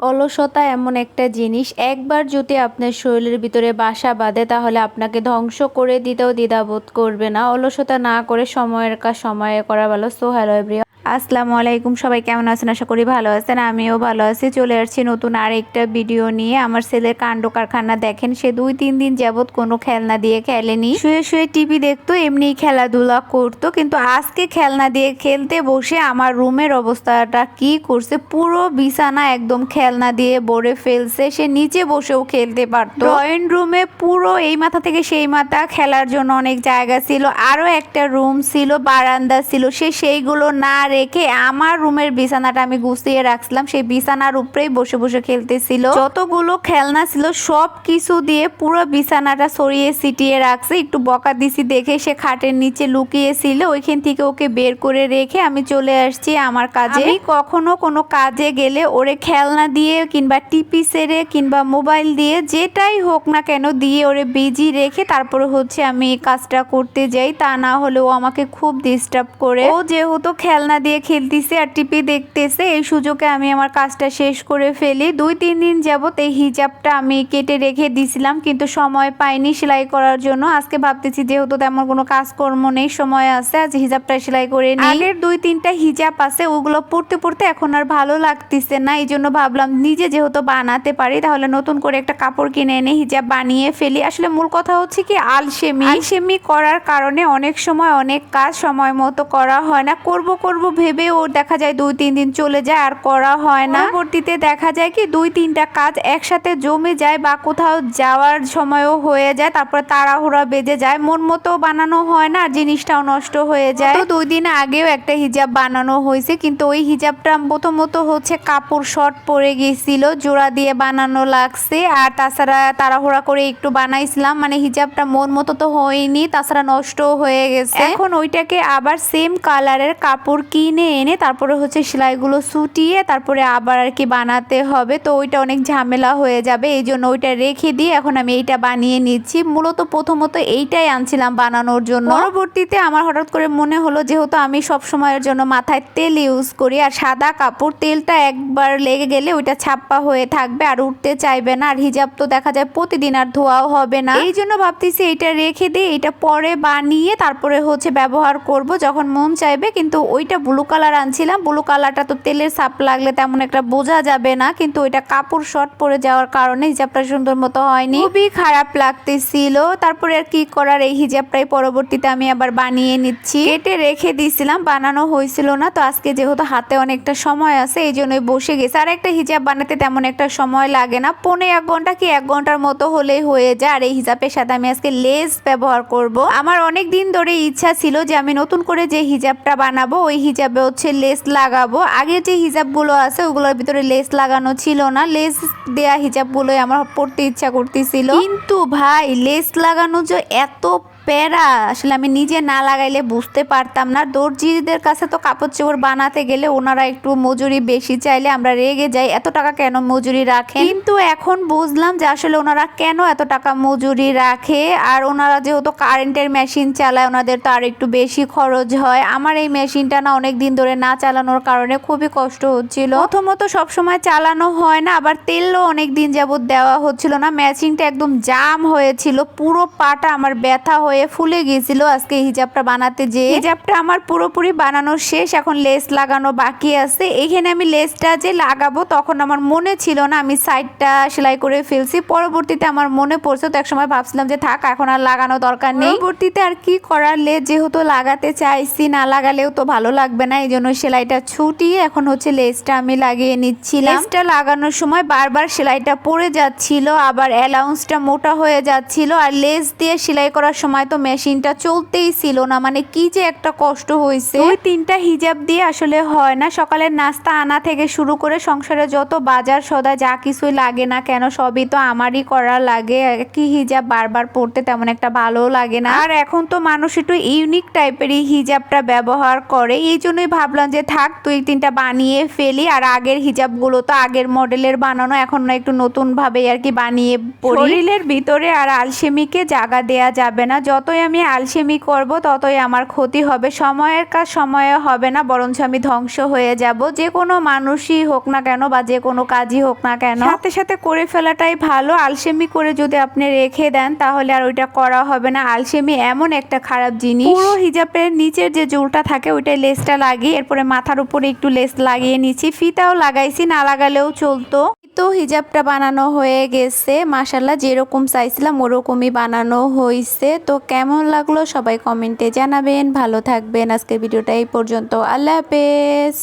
অলসতা এমন একটা জিনিস। একবার যদি আপনার শরীরের ভিতরে বাসা বাঁধে, তাহলে আপনাকে ধ্বংস করে দিতেও দ্বিধাবোধ করবে না। অলসতা না করে সময়ের কাজ সময়ে করা ভালো। সো হ্যালো এভরিওয়ান আসসালামু আলাইকুম, সবাই কেমন আছেন? আশা করি ভালো আছেন, আমিও ভালো আছি। চলে আসছি নতুন আরেকটা ভিডিও নিয়ে। আমার ছেলের কাণ্ড কারখানা দেখেন, সে দুই তিন দিন যাবৎ কোনো খেলনা দিয়ে খেলেনি। শুয়ে শুয়ে টিভি দেখতো এমনি খেলাধুলা করতো, কিন্তু আজকে খেলনা দিয়ে খেলতে বসে আমার রুমের অবস্থাটা কি করছে, পুরো বিছানা একদম খেলনা দিয়ে ভরে ফেলছে, সে নিচে বসেও খেলতে পারতো। ড্রয়িং রুমে পুরো এই মাথা থেকে সেই মাথা খেলার জন্য অনেক জায়গা ছিল আরও একটা রুম ছিল, বারান্দা ছিল, সে সেইগুলো না রেখে আমার রুমের বিছানাটা আমি গুছিয়ে রাখছিলাম। সেই বিছানার উপরেই বসে বসে খেলতেছিল। যতগুলো খেলনা ছিল, সব কিছু দিয়ে পুরো বিছানাটা সরিয়ে ছিটিয়ে রাখছে। একটু বকা দিছি দেখে সে খাটের নিচে লুকিয়েছিল। ওইখান থেকে ওকে বের করে রেখে আমি চলে আসছি আমার কাজে। কখনো কোনো কাজে গেলে ওরে খেলনা দিয়ে কিংবা টিপি সেরে কিংবা মোবাইল দিয়ে যেটাই হোক না কেন দিয়ে ওরে বিজি রেখে তারপরে হচ্ছে আমি কাজটা করতে যাই। তা না হলে ও আমাকে খুব ডিস্টার্ব করে। ও যেহেতু খেলনা দিয়ে খেলতেছে আর টিপি দেখতেছে। এই সুযোগে আমি আমার কাজটা শেষ করে ফেলি। দুই, তিন দিন যাবত এই হিজাবটা আমি কেটে রেখে দিছিলাম, কিন্তু সময় পাইনি সেলাই করার জন্য। আজকে ভাবতেছি যেহেতু তেমন কোনো কাজকর্ম নেই, সময় আছে, আজ হিজাবটা সেলাই করে নিই। আগের দুই, তিনটা হিজাব আছে, ওগুলো পড়তে পড়তে এখন আর ভালো লাগতেছে না। এই জন্য ভাবলাম নিজে যেহেতু বানাতে পারি, তাহলে নতুন করে একটা কাপড় কিনে এনে হিজাব বানিয়ে ফেলি। আসলে মূল কথা হচ্ছে কি, আলসেমি। আলসেমি করার কারণে অনেক সময় অনেক কাজ সময় মতো করা হয় না। করব করব ভেবে ও দেখা যায় দুই তিন দিন চলে যায় আর করা হয় না। পরবর্তীতে দেখা যায় কি দুই তিনটা কাজ একসাথে জমে যায় বা কোথাও যাওয়ার সময়ও হয়ে যায় তারপরে তাড়াহুড়া বেজে যায়। মন মতো বানানো হয় না আর জিনিসটাও নষ্ট হয়ে যায়। তো দুই দিন আগেও একটা হিজাব বানানো হয়েছে কিন্তু ওই হিজাবটা প্রথমত হচ্ছে কাপড় শর্ট পরে গেছিল জোড়া দিয়ে বানানো লাগছে আর তাছাড়া তাড়াহুড়া করে একটু বানাইছিলাম মানে হিজাবটা মন মতো তো হয়নি তাছাড়া নষ্ট হয়ে গেছে। এখন ওইটাকে আবার সেম কালারের কাপড় কিনে এনে তারপরে হচ্ছে সেলাইগুলো সুটিয়ে তারপরে আবার আর কি বানাতে হবে। তো ওইটা অনেক ঝামেলা হয়ে যাবে, এই জন্য ওইটা রেখে দিয়ে এখন আমি এইটা বানিয়ে নিচ্ছি। মূলত প্রথমত এইটাই আনছিলাম বানানোর জন্য। পরবর্তীতে আমার হঠাৎ করে মনে হলো যেহেতু আমি সব সময়ের জন্য মাথায় তেল ইউজ করি আর সাদা কাপড়, তেলটা একবার লেগে গেলে ওইটা ছাপ্পা হয়ে থাকবে আর উঠতে চাইবে না। আর হিজাব তো দেখা যায় প্রতিদিন আর ধোয়াও হবে না। এই জন্য ভাবতেছি এটা রেখে দিয়ে এটা পরে বানিয়ে তারপরে হচ্ছে ব্যবহার করব যখন মন চাইবে, কিন্তু ওইটা ব্লু কালার আনছিলাম। ব্লু কালারটা তো তেলের সাপ লাগলে তেমন একটা বোঝা যাবে না, কিন্তু ওইটা কাপড় শর্ট পরে যাওয়ার কারণে হিজাবটা সুন্দর মতো হয়নি। খুবই খারাপ লাগতেছিল। তারপরে আর কি করার, এই হিজাবটাই পরবর্তীতে আমি আবার বানিয়ে নিচ্ছি। কেটে রেখে দিয়েছিলাম, বানানো হয়েছিল না, তো আজকে যেহেতু হাতে অনেকটা সময় আছে, এই জন্যই বসে গেছে। আর একটা হিজাব বানাতে তেমন একটা সময় লাগে না, পৌনে এক ঘণ্টা কি এক ঘণ্টার মতো হলেই হয়ে যায়। আর এই হিজাবের সাথে আমি আজকে লেস ব্যবহার করব। আমার অনেক দিন ধরে ইচ্ছা ছিল যে আমি নতুন করে যে হিজাবটা বানাবো, ওই হিজাবে হচ্ছে লেস লাগাবো। আগে যে হিজাবগুলো আছে, ওগুলোর ভিতরে লেস লাগানো ছিল না। লেস দেয়া হিজাবগুলোই আমার পড়তে ইচ্ছা করতেছিল। কিন্তু ভাই, লেস লাগানো যে এত প্যারা, আসলে আমি নিজে না লাগাইলে বুঝতে পারতাম না। দর্জিদের কাছে তো কাপড় চোপড় বানাতে গেলে ওনারা একটু মজুরি বেশি চাইলে আমরা রেগে যাই। এত টাকা কেন মজুরি রাখেন? কিন্তু এখন বুঝলাম যে আসলে ওনারা কেন এত টাকা মজুরি রাখে। আর ওনারা যেহেতু কারেন্টের মেশিন চালায়, ওনাদের তো আর একটু বেশি খরচ হয়। আমার এই মেশিনটা না অনেক দিন ধরে না চালানোর কারণে খুবই কষ্ট হচ্ছিল। প্রথমত সবসময় চালানো হয় না, আবার তেলও অনেক দিন যাবত দেওয়া হচ্ছিল না। মেশিনটা একদম জাম হয়েছিল, পুরো পাটা আমার ব্যথা হয়ে ফুলে গিয়েছিল আজকে হিজাবটা বানাতে যে। হিজাবটা আমার পুরোপুরি বানানো শেষ, এখন লেস লাগানো বাকি আছে। এখানে আমি লেসটা যে লাগাবো, তখন আমার মনে ছিল না, আমি সাইডটা সেলাই করে ফেলছি। পরবর্তীতে আমার মনে পড়ছে, তো একসময় ভাবছিলাম যে থাক, এখন আর লাগানো দরকার নেই। পরবর্তীতে আর কি করার, লেস যেহেতু লাগাতে চাইছি, না লাগালেও তো ভালো লাগবে না এই জন্য সেলাইটা ছুটিয়ে এখন হচ্ছে লেসটা আমি লাগিয়ে নিচ্ছিলাম। লেসটা লাগানোর সময় বারবার সেলাইটা পড়ে যাচ্ছিল, আবার অ্যালাউন্সটা মোটা হয়ে যাচ্ছিল, আর লেস দিয়ে সেলাই করার সময় তো মেশিনটা চলতেই ছিল না। মানে কি যে একটা কষ্ট হয়েছে। ওই তিনটা হিজাব দিয়ে আসলে হয় না। সকালের নাস্তা আনা থেকে শুরু করে সংসারে যত বাজার সদা যা কিছুই লাগে না কেন সবই তো আমারই করা লাগে। কি হিজাব বারবার পড়তে তেমন একটা ভালো লাগে না। আর এখন তো মানুষ একটু ইউনিক টাইপেরই হিজাবটা ব্যবহার করে। এই জন্যই ভাবলাম যে থাক তুই তিনটা বানিয়ে ফেলি। আর আগের হিজাবগুলো তো আগের মডেলের বানানো এখন না একটু নতুন ভাবে আর কি বানিয়ে পড়ি। শরীরের ভিতরে আর আলসেমিকে জায়গা দেয়া যাবে না। যতই আমি আলসেমি করব ততই আমার ক্ষতি হবে। সময়ের কাজ সময়ে হবে না বরঞ্চ আমি ধ্বংস হয়ে যাব। যে কোনো মানুষই হোক না কেন বা যে কোনো কাজই হোক না কেন সাথে সাথে করে ফেলাটাই ভালো। আলসেমি করে যদি আপনি রেখে দেন তাহলে আর ওইটা করা হবে না। আলসেমি এমন একটা খারাপ জিনিস। পুরো হিজাবের নিচের যে জুলটা থাকে ওইটাই লেসটা লাগিয়ে এরপরে মাথার উপরে একটু লেস লাগিয়ে নিচ্ছি। ফিতাও লাগাইছি না লাগালেও চলতো। তো হিজাবটা বানানো হয়ে গেছে। মাসাল্লাহ যেরকম চাইছিলাম ওরকমই বানানো হয়েছে তো কেমন লাগল সবাই কমেন্টে জানাবেন। ভালো থাকবেন। আজকের ভিডিওটা এই পর্যন্ত। আল্লাহ হাফেজ।